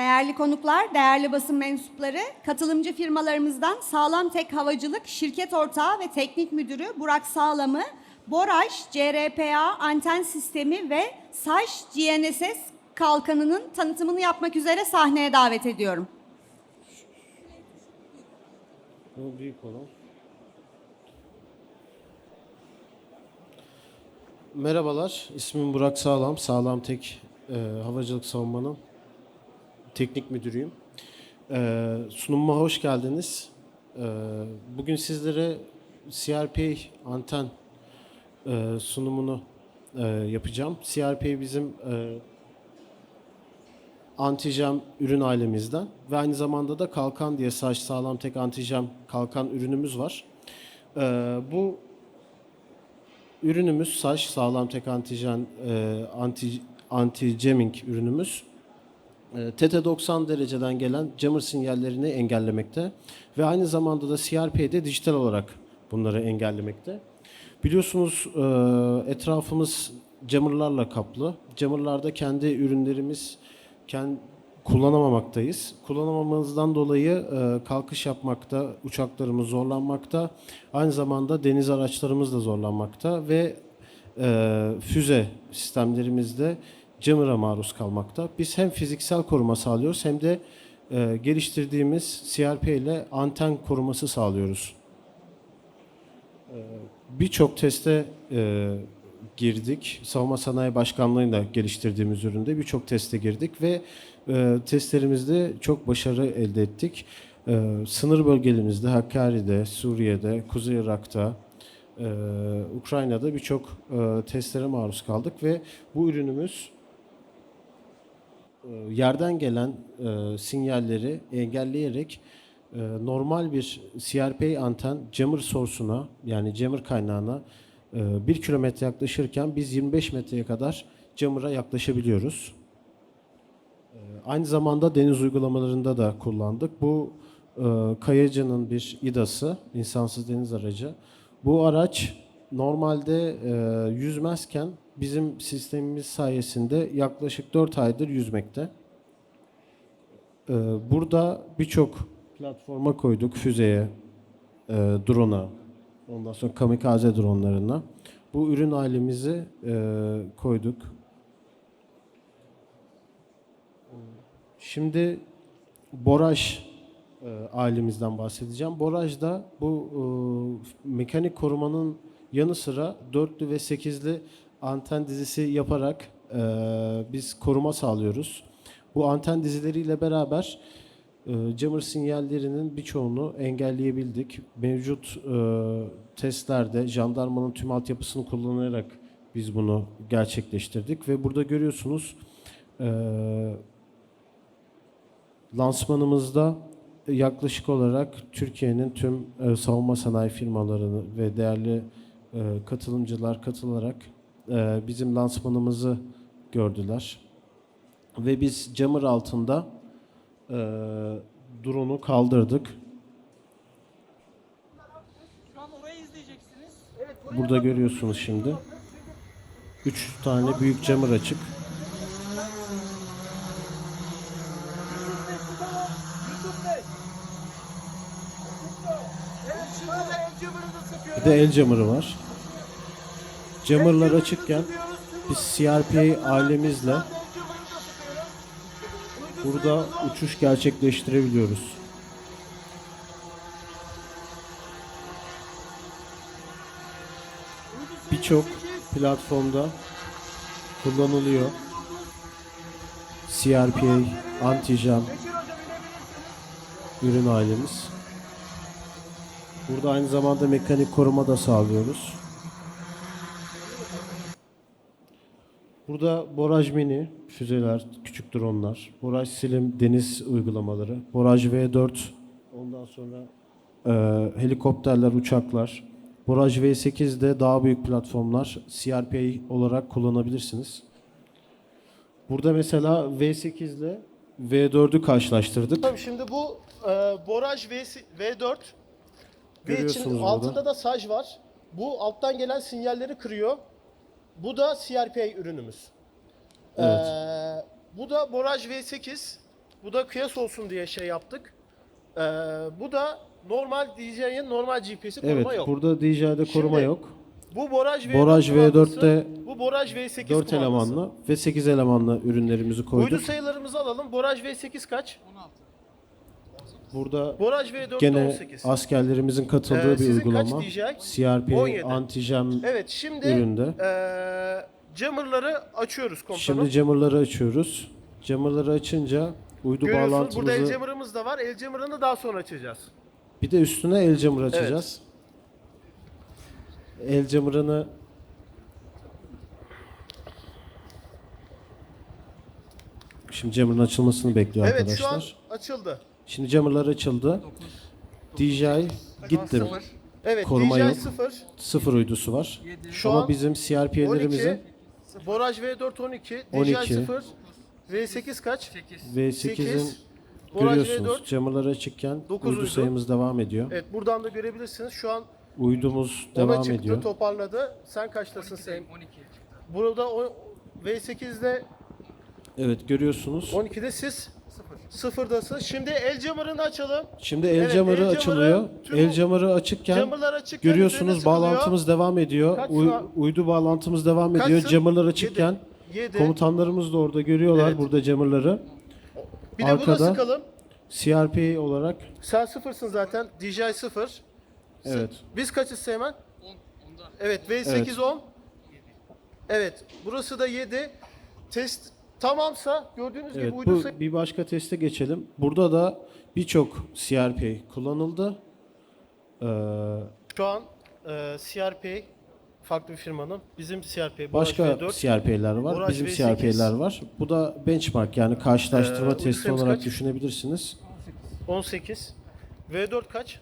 Değerli konuklar, değerli basın mensupları, katılımcı firmalarımızdan Sağlam Tek Havacılık Şirket Ortağı ve Teknik Müdürü Burak Sağlam'ı Boraj, CRPA, anten sistemi ve SAŞ GNSS kalkanının tanıtımını yapmak üzere sahneye davet ediyorum. Bu büyük olan. Merhabalar, ismim Burak Sağlam. Sağlam Tek e, Havacılık Savunmanın teknik müdürüyüm. E, sunumuma hoş geldiniz. E, bugün sizlere CRPA anten e, sunumunu e, yapacağım. CRPA bizim e, antijem ürün ailemizden ve aynı zamanda da kalkan diye saç sağlam tek antijem kalkan ürünümüz var. Ee, bu ürünümüz saç sağlam tek antijen e, anti anti ürünümüz. E, TT90 dereceden gelen jammer sinyallerini engellemekte ve aynı zamanda da CRP'de dijital olarak bunları engellemekte. Biliyorsunuz e, etrafımız jammerlarla kaplı. Jammerlarda kendi ürünlerimiz kend, kullanamamaktayız. Kullanamamamızdan dolayı e, kalkış yapmakta, uçaklarımız zorlanmakta. Aynı zamanda deniz araçlarımız da zorlanmakta ve e, füze sistemlerimizde jammer'a maruz kalmakta. Biz hem fiziksel koruma sağlıyoruz hem de e, geliştirdiğimiz CRP ile anten koruması sağlıyoruz. Birçok teste e, girdik. Savunma Sanayi Başkanlığı'yla geliştirdiğimiz üründe birçok teste girdik ve e, testlerimizde çok başarı elde ettik. E, sınır bölgelerimizde, Hakkari'de, Suriye'de, Kuzey Irak'ta, e, Ukrayna'da birçok e, testlere maruz kaldık ve bu ürünümüz e, yerden gelen e, sinyalleri engelleyerek e, normal bir CRP anten jammer source'una yani jammer kaynağına e, 1 kilometre yaklaşırken biz 25 metreye kadar jammer'a yaklaşabiliyoruz. E, aynı zamanda deniz uygulamalarında da kullandık. Bu e, Kayacı'nın bir İDA'sı, insansız deniz aracı. Bu araç normalde e, yüzmezken bizim sistemimiz sayesinde yaklaşık 4 aydır yüzmekte. Ee, Burada birçok platforma koyduk. Füzeye, e, drone'a, ondan sonra kamikaze dronlarına. Bu ürün ailemizi e, koyduk. Şimdi Boraj e, ailemizden bahsedeceğim. Boraj'da bu e, mekanik korumanın yanı sıra dörtlü ve sekizli anten dizisi yaparak e, biz koruma sağlıyoruz. Bu anten dizileriyle beraber e, jammer sinyallerinin birçoğunu engelleyebildik. Mevcut e, testlerde jandarmanın tüm altyapısını kullanarak biz bunu gerçekleştirdik ve burada görüyorsunuz e, lansmanımızda yaklaşık olarak Türkiye'nin tüm e, savunma sanayi firmalarını ve değerli e, katılımcılar katılarak e, bizim lansmanımızı gördüler. Ve biz camır altında e, drone'u kaldırdık. Burada görüyorsunuz şimdi. Üç tane büyük camır açık. Bir de el camırı var. Camırlar açıkken biz CRPA ailemizle burada uçuş gerçekleştirebiliyoruz. Birçok platformda kullanılıyor. CRPA, Antijem ürün ailemiz. Burada aynı zamanda mekanik koruma da sağlıyoruz. Burada Boraj Mini füzeler, küçük dronlar, Boraj Slim deniz uygulamaları, Boraj V4, ondan sonra e, helikopterler, uçaklar, Boraj V8 de daha büyük platformlar CRPA olarak kullanabilirsiniz. Burada mesela V8 ile V4'ü karşılaştırdık. Tabii şimdi bu e, Boraj V, V4 ve Görüyorsunuz için altında da saj var. Bu alttan gelen sinyalleri kırıyor. Bu da CRPA ürünümüz. Evet. Ee, bu da Boraj V8. Bu da kıyas olsun diye şey yaptık. Ee, bu da normal DJI'nin normal GPS'i koruma Evet, yok. burada DJI'de koruma Şimdi, yok. Bu Boraj V4 Boraj kumandası, V4'te bu Boraj V8 4 kumandası. elemanlı ve 8 elemanlı ürünlerimizi Uydu koyduk. sayılarımızı alalım. Boraj V8 kaç? Burada Boraj V4'te gene 18. askerlerimizin katıldığı Ee, bir uygulama. CRP 17. antijam Evet şimdi üründe. eee jammer'ları açıyoruz komutanım. Şimdi jammer'ları açıyoruz. Jammer'ları açınca uydu Görüyorsunuz burada el bağlantımızı jammer'ımız da var. El jammer'ını daha sonra açacağız. bir de üstüne el jammer açacağız. El jammer'ını Şimdi jammer'ın açılmasını bekliyor Evet arkadaşlar. şu an açıldı. Şimdi jammer'lar açıldı. DJI gitti. Evet Koruma DJI yok. 0. Sıfır uydusu var. Şu Ama an bizim 12. CRP'lerimizin Boraj V4 12. 12. DJI 0. V8 kaç? V8'in Sekiz. Boraj görüyorsunuz V4. jammer'ları açıkken Dokuz uydu uydu. sayımız devam ediyor. Evet buradan da görebilirsiniz. Şu an Uydumuz ona devam çıktı ediyor. toparladı. Sen kaçtasın sen? Burada o V8'de Evet görüyorsunuz. 12'de siz sıfırdasınız. Şimdi el jammer'ını açalım. Şimdi el Evet, jammer'ı el açılıyor. tüm- El jammer'ı açıkken açıkken üzerine görüyorsunuz sıkılıyor. bağlantımız devam ediyor. Kaç Uy- uydu bağlantımız devam ediyor. Kaçsın? Jammer'lar Yedi. açıkken Yedi. komutanlarımız da orada görüyorlar Evet. burada jammer'ları. Bir de arkada- buna sıkalım. CRP olarak Sen sıfırsın zaten. DJI sıfır. evet. Biz kaçız Seymen? Evet V8 Evet. 10. Evet burası da 7. Test tamamsa gördüğünüz Evet, gibi uydu bu sayı- bir başka teste geçelim. Burada da birçok CRP kullanıldı. Ee, Şu an e, CRP farklı bir firmanın. Bizim CRP başka V4. CRP'ler var, Boraj bizim V8. CRP'ler var. Bu da benchmark yani karşılaştırma Ee, testi olarak kaç? düşünebilirsiniz. 18. V4 kaç?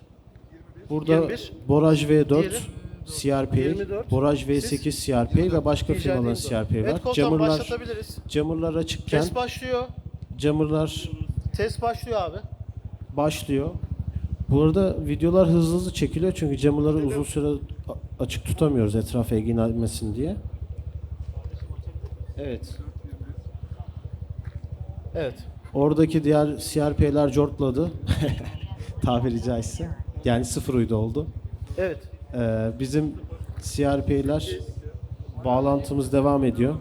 Burada 21. Boraj V4, Diyelim. CRP, 24. Boraj V8 CRP ve başka firmaların bu. CRP var. Komutanım Jammer'lar, başlatabiliriz. jammer'lar açıkken Test başlıyor. jammer'lar Test başlıyor abi. başlıyor. Bu arada videolar hızlı hızlı çekiliyor çünkü camları uzun süre a- açık tutamıyoruz etrafa ilgilenmesin diye. Evet. Evet. Oradaki diğer CRP'ler cortladı. Tabiri caizse. Yani sıfır uydu oldu. Evet. Ee, bizim CRP'ler bağlantımız devam ediyor.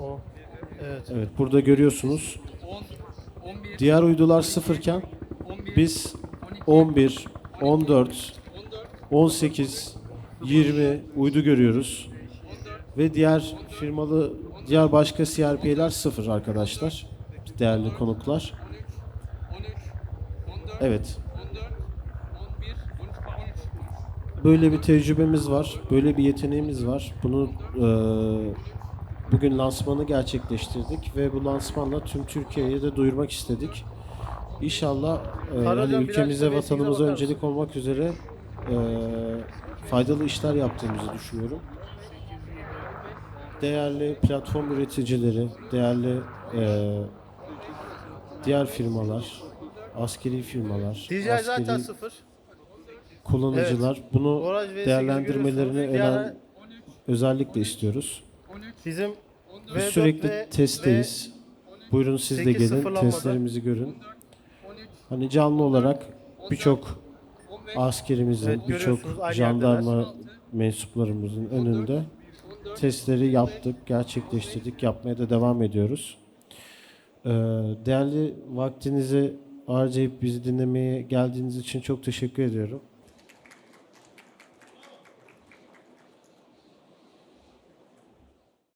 O. Evet. Evet burada görüyorsunuz. 10, 11, Diğer uydular sıfırken 11, biz 11, 14, 14, 18, 20 uydu görüyoruz. Ve diğer firmalı, diğer başka CRP'ler sıfır arkadaşlar. Değerli konuklar. 13, 14, Evet. 14, 11, 13, 13. Böyle bir tecrübemiz var. Böyle bir yeteneğimiz var. Bunu eee, bugün lansmanı gerçekleştirdik ve bu lansmanla tüm Türkiye'ye de duyurmak istedik. İnşallah Karacan hani ülkemize, vatanımıza öncelik olmak üzere eee, faydalı işler yaptığımızı düşünüyorum. Değerli platform üreticileri, değerli eee, diğer firmalar, askeri firmalar, DJI zaten askeri sıfır. Kullanıcılar bunu Boraj V8'i değerlendirmelerini görüyorsunuz. önem, Yani özellikle istiyoruz. 13, Bizim Biz V4 sürekli ve- testteyiz. Buyurun siz de 8 gelin, sıfırlanmadı. testlerimizi görün. 13, Hani canlı olarak birçok 15, askerimizin, Evet, birçok görüyorsunuz, aynı jandarma mensuplarımızın önünde 14, testleri yaptık, gerçekleştirdik, yapmaya da devam ediyoruz. Ee, değerli vaktinizi harcayıp bizi dinlemeye geldiğiniz için çok teşekkür ediyorum.